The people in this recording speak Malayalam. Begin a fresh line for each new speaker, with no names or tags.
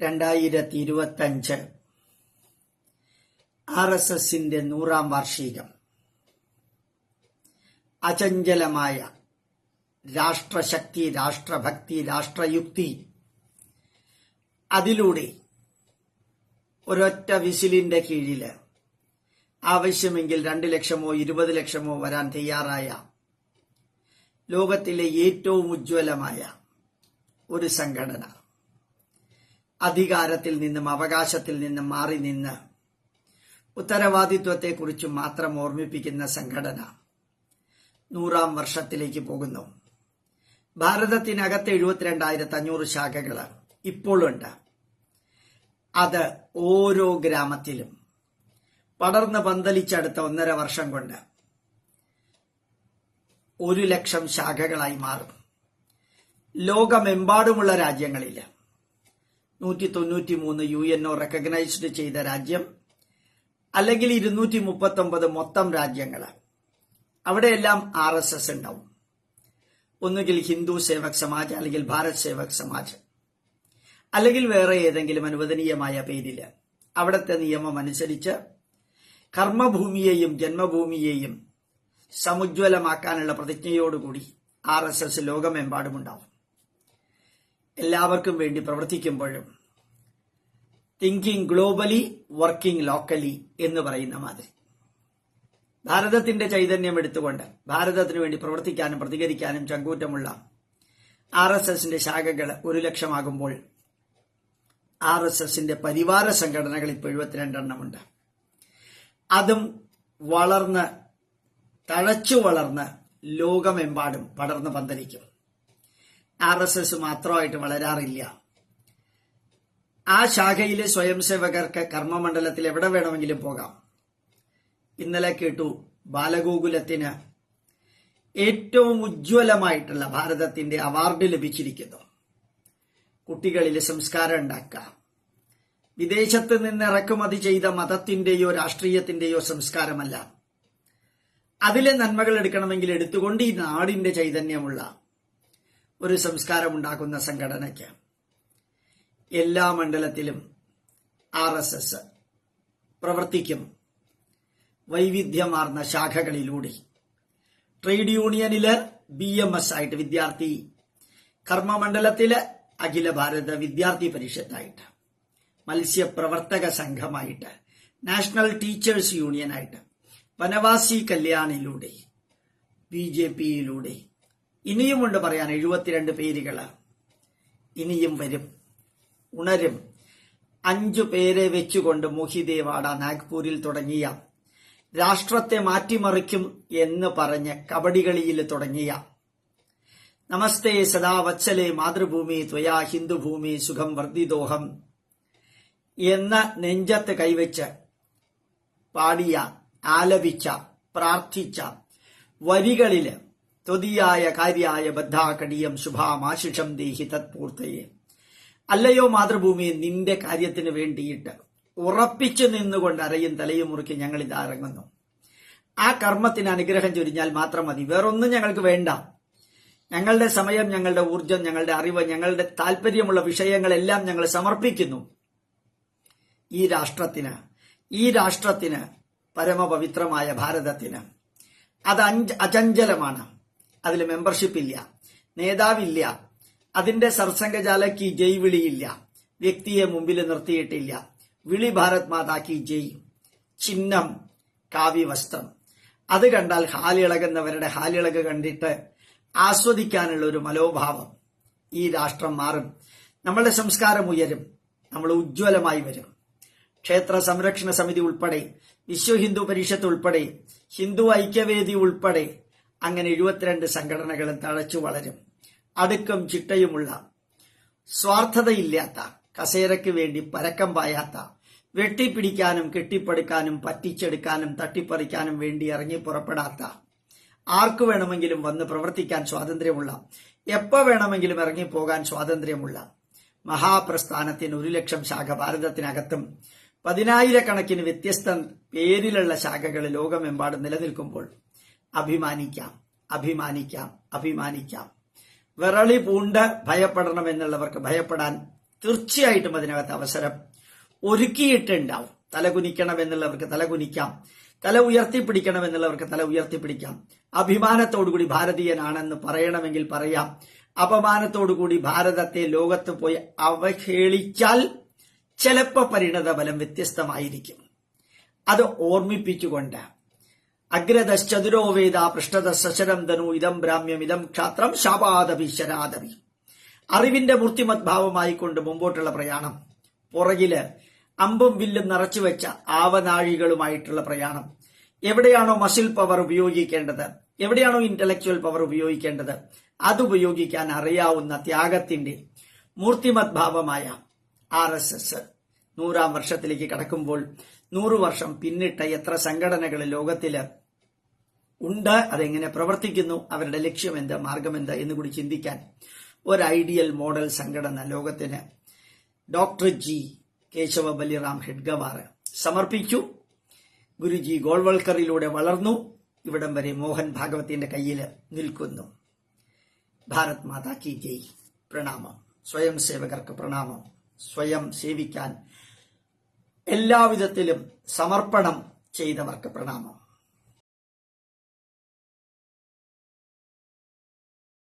രണ്ടായിരത്തി ഇരുപത്തഞ്ച് ആർ എസ് എസിന്റെ നൂറാം വാർഷികം. അചഞ്ചലമായ രാഷ്ട്രശക്തി രാഷ്ട്രഭക്തി രാഷ്ട്രയുക്തി. അതിലൂടെ ഒരൊറ്റ വിസിലിന്റെ കീഴിൽ ആവശ്യമെങ്കിൽ രണ്ട് ലക്ഷമോ ഇരുപത് ലക്ഷമോ വരാൻ തയ്യാറായ ലോകത്തിലെ ഏറ്റവും ഉജ്ജ്വലമായ ഒരു സംഘടന. അധികാരത്തിൽ നിന്നും അവകാശത്തിൽ നിന്നും മാറി നിന്ന് ഉത്തരവാദിത്വത്തെക്കുറിച്ച് മാത്രം ഓർമ്മിപ്പിക്കുന്ന സംഘടന നൂറാം വർഷത്തിലേക്ക് പോകുന്നു. ഭാരതത്തിനകത്ത് എഴുപത്തിരണ്ടായിരത്തി അഞ്ഞൂറ് ശാഖകൾ ഇപ്പോഴുണ്ട് അത് ഓരോ ഗ്രാമത്തിലും പടർന്ന് പന്തലിച്ചടുത്ത ഒന്നര വർഷം കൊണ്ട് ഒരു ലക്ഷം ശാഖകളായി മാറും. ലോകമെമ്പാടുമുള്ള രാജ്യങ്ങളിൽ നൂറ്റി തൊണ്ണൂറ്റി മൂന്ന് യു എൻ ഒ റെക്കഗ്നൈസ്ഡ് ചെയ്ത രാജ്യം അല്ലെങ്കിൽ ഇരുന്നൂറ്റി മുപ്പത്തി ഒമ്പത് മൊത്തം രാജ്യങ്ങൾ അവിടെയെല്ലാം ആർ എസ് എസ് ഉണ്ടാവും. ഒന്നുകിൽ ഹിന്ദു സേവക് സമാജ് അല്ലെങ്കിൽ ഭാരത് സേവക് സമാജ് അല്ലെങ്കിൽ വേറെ ഏതെങ്കിലും അനുവദനീയമായ പേരിൽ അവിടുത്തെ നിയമം അനുസരിച്ച് കർമ്മഭൂമിയെയും ജന്മഭൂമിയെയും സമുജ്വലമാക്കാനുള്ള പ്രതിജ്ഞയോടുകൂടി ആർ എസ് എസ് ലോകമെമ്പാടുമുണ്ടാവും. എല്ലാവർക്കും വേണ്ടി പ്രവർത്തിക്കുമ്പോഴും തിങ്കിങ് ഗ്ലോബലി വർക്കിംഗ് ലോക്കലി എന്ന് പറയുന്ന മാതിരി. ഭാരതത്തിന്റെ ചൈതന്യം എടുത്തുകൊണ്ട് ഭാരതത്തിന് വേണ്ടി പ്രവർത്തിക്കാനും പ്രതികരിക്കാനും ചങ്കൂറ്റമുള്ള ആർ എസ് എസിന്റെ ശാഖകൾ ഒരു ലക്ഷമാകുമ്പോൾ ആർ എസ് എസിന്റെ പരിവാര സംഘടനകൾ ഇപ്പോൾ എഴുപത്തിരണ്ടെണ്ണമുണ്ട്. അതും വളർന്ന് തഴച്ചു വളർന്ന് ലോകമെമ്പാടും പടർന്ന് പന്തലിക്കും. ആർ എസ് എസ് മാത്രമായിട്ട് വളരാറില്ല. ആ ശാഖയിലെ സ്വയം സേവകർക്ക് കർമ്മമണ്ഡലത്തിൽ എവിടെ വേണമെങ്കിലും പോകാം. ഇന്നലെ കേട്ടു ബാലഗോകുലത്തിന് ഏറ്റവും ഉജ്ജ്വലമായിട്ടുള്ള ഭാരതത്തിന്റെ അവാർഡ് ലഭിച്ചിരിക്കുന്നു. കുട്ടികളിൽ സംസ്കാരം ഉണ്ടാക്കാം വിദേശത്ത് നിന്ന് ഇറക്കുമതി ചെയ്ത മതത്തിന്റെയോ രാഷ്ട്രീയത്തിന്റെയോ സംസ്കാരമല്ല. അതിലെ നന്മകൾ എടുക്കണമെങ്കിൽ എടുത്തുകൊണ്ട് ഈ നാടിന്റെ ചൈതന്യമുള്ള ഒരു സംസ്കാരം ഉണ്ടാക്കുന്ന സംഘടനയ്ക്ക് എല്ലാ മണ്ഡലത്തിലും ആർ എസ് എസ് പ്രവർത്തിക്കും. വൈവിധ്യമാർന്ന ശാഖകളിലൂടെ ട്രേഡ് യൂണിയനിൽ ബി എം എസ് ആയിട്ട് വിദ്യാർത്ഥി കർമ്മമണ്ഡലത്തിൽ അഖില ഭാരത വിദ്യാർത്ഥി പരിഷത്തായിട്ട് മത്സ്യപ്രവർത്തക സംഘമായിട്ട് നാഷണൽ ടീച്ചേഴ്സ് യൂണിയനായിട്ട് വനവാസി കല്യാണിലൂടെ ബി ജെ പിയിലൂടെ ഇനിയുമുണ്ട് പറയാൻ എഴുപത്തിരണ്ട് പേരുകൾ ഇനിയും വരും. ഉണരും. അഞ്ചു പേരെ വെച്ചുകൊണ്ട് മോഹിദേവാഡ നാഗ്പൂരിൽ തുടങ്ങിയ രാഷ്ട്രത്തെ മാറ്റിമറിക്കും എന്ന് പറഞ്ഞ് കബഡികളിയിൽ തുടങ്ങിയ. നമസ്തേ സദാ വത്സലേ മാതൃഭൂമി ത്വയാ ഹിന്ദുഭൂമി സുഖം വർദ്ധിതോഹം എന്ന നെഞ്ചത്ത് കൈവച്ച് പാടിയ ആലപിച്ച പ്രാർത്ഥിച്ച വരികളിൽ ത്വതിയായ കാര്യായ ബദ്ധാകടിയം ശുഭാമാശിഷം ദേഹി തത്പൂർത്തയെ. അല്ലയോ മാതൃഭൂമി നിന്റെ കാര്യത്തിന് വേണ്ടിയിട്ട് ഉറപ്പിച്ചു നിന്നുകൊണ്ട് അരയും തലയും മുറുക്കി ഞങ്ങൾ ഇത് ഇറങ്ങുന്നു. ആ കർമ്മത്തിന് അനുഗ്രഹം ചൊരിഞ്ഞാൽ മാത്രം മതി. വേറൊന്നും ഞങ്ങൾക്ക് വേണ്ട. ഞങ്ങളുടെ സമയം ഞങ്ങളുടെ ഊർജം ഞങ്ങളുടെ അറിവ് ഞങ്ങളുടെ താല്പര്യമുള്ള വിഷയങ്ങളെല്ലാം ഞങ്ങൾ സമർപ്പിക്കുന്നു. ഈ രാഷ്ട്രത്തിന് ഈ രാഷ്ട്രത്തിന് പരമപവിത്രമായ ഭാരതത്തിന് അത് അഞ്ച് അചഞ്ചലമാണ്. അതിൽ മെമ്പർഷിപ്പ് ഇല്ല. നേതാവില്ല. അതിന്റെ സർസംഘചാലക്ക് ജയ് വിളിയില്ല. വ്യക്തിയെ മുമ്പിൽ നിർത്തിയിട്ടില്ല. വിളി ഭാരത് മാതാക്കി ജയ്. ചിഹ്നം കാവ്യവസ്ത്രം അത് കണ്ടാൽ ഹാലിളകുന്നവരുടെ ഹാലിളക് കണ്ടിട്ട് ആസ്വദിക്കാനുള്ള ഒരു മനോഭാവം ഈ രാഷ്ട്രം മാറും. നമ്മളുടെ സംസ്കാരം ഉയരും. നമ്മൾ ഉജ്ജ്വലമായി വരും. ക്ഷേത്ര സംരക്ഷണ സമിതി ഉൾപ്പെടെ വിശ്വ ഹിന്ദു പരിഷത്ത് ഉൾപ്പെടെ ഹിന്ദു ഐക്യവേദി ഉൾപ്പെടെ അങ്ങനെ എഴുപത്തിരണ്ട് സംഘടനകളും തഴച്ചു വളരും. അടുക്കും ചിട്ടയുമുള്ള സ്വാർത്ഥതയില്ലാത്ത കസേരയ്ക്ക് വേണ്ടി പരക്കം പായാത്ത വെട്ടിപ്പിടിക്കാനും കെട്ടിപ്പടുക്കാനും പറ്റിച്ചെടുക്കാനും തട്ടിപ്പറിക്കാനും വേണ്ടി ഇറങ്ങി പുറപ്പെടാത്ത ആർക്കു വേണമെങ്കിലും വന്ന് പ്രവർത്തിക്കാൻ സ്വാതന്ത്ര്യമുള്ള എപ്പോ വേണമെങ്കിലും ഇറങ്ങിപ്പോകാൻ സ്വാതന്ത്ര്യമുള്ള മഹാപ്രസ്ഥാനത്തിന് ഒരു ലക്ഷം ശാഖ ഭാരതത്തിനകത്തും പതിനായിരക്കണക്കിന് വ്യത്യസ്ത പേരിലുള്ള ശാഖകൾ ലോകമെമ്പാടും നിലനിൽക്കുമ്പോൾ അഭിമാനിക്കാം അഭിമാനിക്കാം അഭിമാനിക്കാം. വിറളി പൂണ്ട് ഭയപ്പെടണം എന്നുള്ളവർക്ക് ഭയപ്പെടാൻ തീർച്ചയായിട്ടും അതിനകത്ത് അവസരം ഒരുക്കിയിട്ടുണ്ടാവും. തലകുനിക്കണം എന്നുള്ളവർക്ക് തലകുനിക്കാം തല ഉയർത്തിപ്പിടിക്കണം എന്നുള്ളവർക്ക് തല ഉയർത്തിപ്പിടിക്കാം. അഭിമാനത്തോടുകൂടി ഭാരതീയനാണെന്ന് പറയണമെങ്കിൽ പറയാം. അപമാനത്തോടുകൂടി ഭാരതത്തെ ലോകത്ത് പോയി അവഹേളിച്ചാൽ ചിലപ്പോൾ പരിണത ഫലം വ്യത്യസ്തമായിരിക്കും. അത് ഓർമ്മിപ്പിച്ചുകൊണ്ട് അഗ്രതശ്ചതുരോ വേദ പൃഷ്ഠത സശരം ധനു ഇതം ബ്രാഹ്മ്യം ഇതം ക്ഷാത്രം ശാപാദവി ശരാദവി അറിവിന്റെ മൂർത്തിമത് കൊണ്ട് മുമ്പോട്ടുള്ള പ്രയാണം. പുറകിൽ അമ്പും വില്ലും നിറച്ചു വെച്ച ആവനാഴികളുമായിട്ടുള്ള പ്രയാണം. എവിടെയാണോ മസിൽ പവർ ഉപയോഗിക്കേണ്ടത്? എവിടെയാണോ ഇന്റലക്ച്വൽ പവർ ഉപയോഗിക്കേണ്ടത്? അതുപയോഗിക്കാൻ അറിയാവുന്ന ത്യാഗത്തിന്റെ മൂർത്തിമത് ഭാവമായ ആർ എസ് എസ് നൂറാം വർഷത്തിലേക്ക് കടക്കുമ്പോൾ നൂറു വർഷം പിന്നിട്ട എത്ര സംഘടനകൾ ലോകത്തിൽ ഉണ്ട് അതെങ്ങനെ പ്രവർത്തിക്കുന്നു അവരുടെ ലക്ഷ്യം എന്ത് മാർഗമെന്ത് എന്ന് കൂടി ചിന്തിക്കാൻ ഒരു ഐഡിയൽ മോഡൽ സംഘടന ലോകത്തിന് ഡോക്ടർ ജി. കേശവ ബലിറാം ഹെഡ്ഗവാർ സമർപ്പിച്ചു. ഗുരുജി ഗോൾവൾക്കറിലൂടെ വളർന്നു. ഇവിടം വരെ മോഹൻ ഭാഗവത്തിന്റെ കയ്യിൽ നിൽക്കുന്നു. ഭാരത് മാതാ കി ജയ്. പ്രണാമം. സ്വയം സേവകർക്ക് പ്രണാമം. സ്വയം സേവിക്കാൻ എല്ലാവിധത്തിലും സമർപ്പണം ചെയ്തവർക്ക് പ്രണാമം.